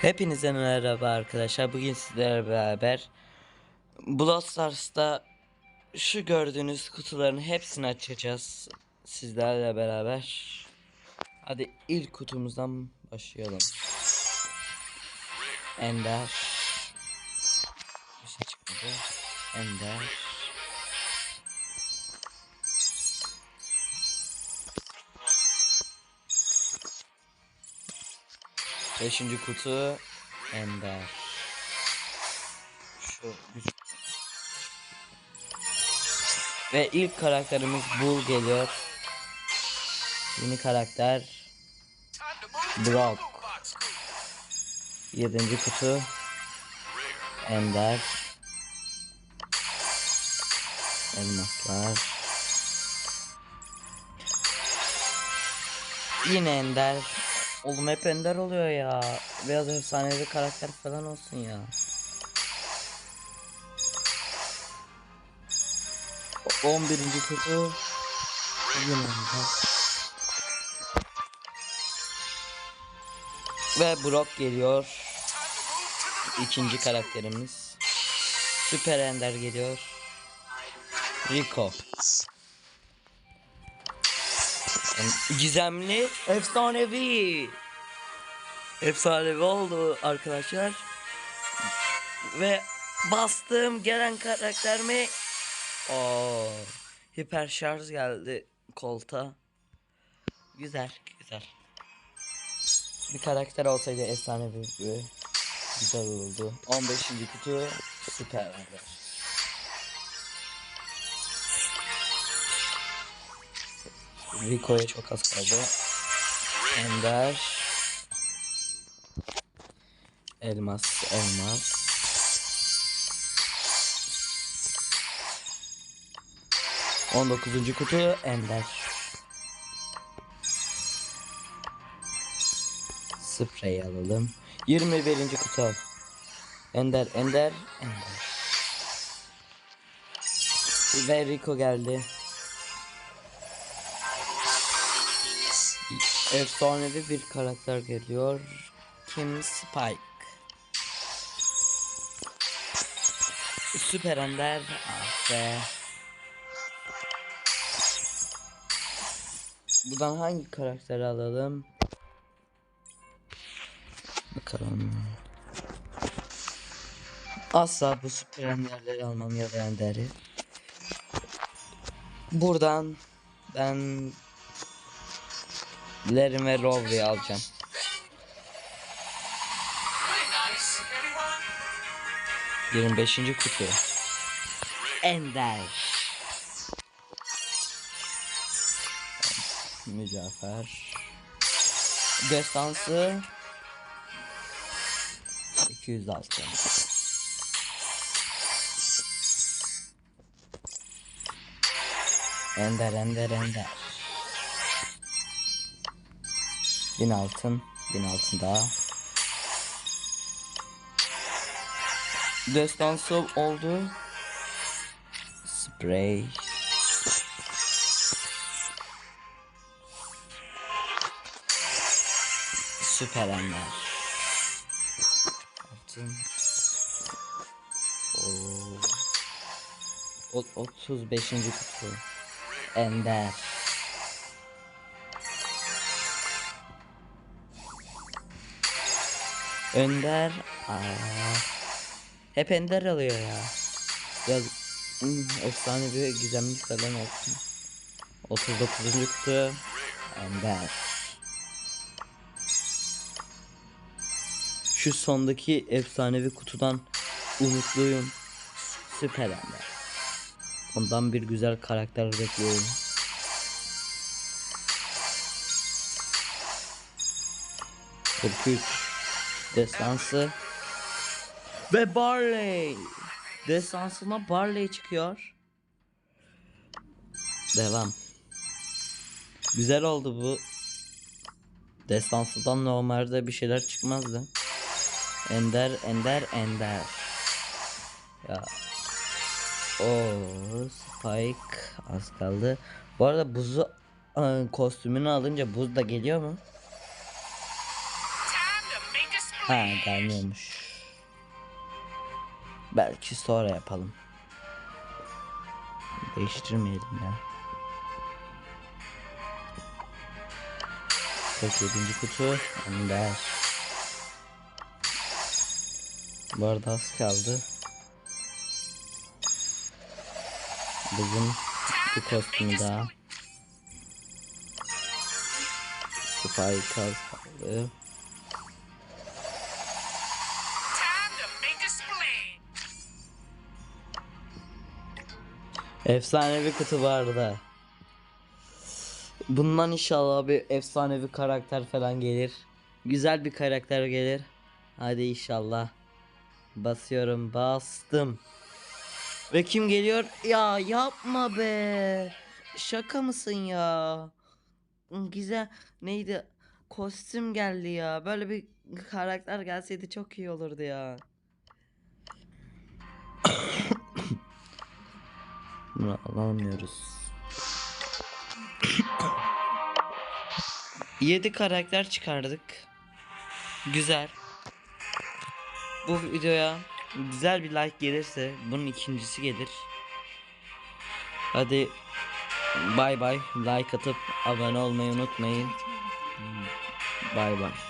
Hepinize merhaba arkadaşlar. Bugün sizlerle beraber Brawl Stars'ta şu gördüğünüz kutuların hepsini açacağız sizlerle beraber. Hadi ilk kutumuzdan başlayalım. Ender. Bir şey çıkmadı. Ender. Beşinci kutu Ender. Şu Ve ilk karakterimiz Bull geliyor. Yeni karakter Brock. Yedinci kutu Ender. Elmaslar. Yine Ender. Oğlum hep Ender oluyor ya. Biraz efsanevi karakter falan olsun ya. O- 11. kutu. Ve Brock geliyor. İkinci karakterimiz. Süper Ender geliyor. Rico. Gizemli, efsanevi. Efsanevi oldu arkadaşlar. Ve bastım gelen karakter mi? Oo, hiper şarj geldi kolta. Güzel, güzel. Bir karakter olsaydı efsanevi gibi güzel olurdu. 15. kutu süper Ender. Rico'ya çok az kaldı. Ender. Elmas, elmas. On dokuzuncu kutu Ender. Sprey alalım. Yirmi birinci kutu. Ender, Ender, Ender. Ve Rico geldi. Efsanevi bir karakter geliyor. Kim Spike. Süper Ender. Ah be. Buradan hangi karakteri alalım? Bakalım. Asla bu süper enderleri almam ya da enderi. Buradan ben Lerin ve Rory'i alacağım. Yirmi beşinci kutu. Ender. Mücafer. Destansı. 206. Ender, Ender, Ender. Bin altın. Bin altın daha. Destansı oldu. Spray. Süper Ender. Altın. Oo. O, 35. kutu. Ender. Önder. Aa. Hep Ender alıyor ya. Ya hmm, efsane bir gizemli falan olsun. 39. kutu. Ender. Şu sondaki efsanevi kutudan umutluyum. Süper Ender. Ondan bir güzel karakter bekliyorum. Kırk üç. Destansı. Ve Barley. Destansına Barley çıkıyor. Devam. Güzel oldu bu. Destansıdan normalde bir şeyler çıkmazdı. Ender, Ender, Ender. Ya. O Spike az kaldı. Bu arada buzu ıı, kostümünü alınca buz da geliyor mu? Ha gelmiyormuş. Belki sonra yapalım. Değiştirmeyelim ya. 47. kutu Ender. Bu arada az kaldı. Bizim bir kostümü daha. Spike az kaldı. Efsanevi kutu vardı. Bundan inşallah bir efsanevi karakter falan gelir. Güzel bir karakter gelir. Hadi inşallah. Basıyorum bastım. Ve kim geliyor? Ya yapma be. Şaka mısın ya? Güzel neydi? Kostüm geldi ya. Böyle bir karakter gelseydi çok iyi olurdu ya. Bunu alamıyoruz. 7 karakter çıkardık. Güzel. Bu videoya güzel bir like gelirse bunun ikincisi gelir. Hadi bay bay like atıp abone olmayı unutmayın. Bay bay.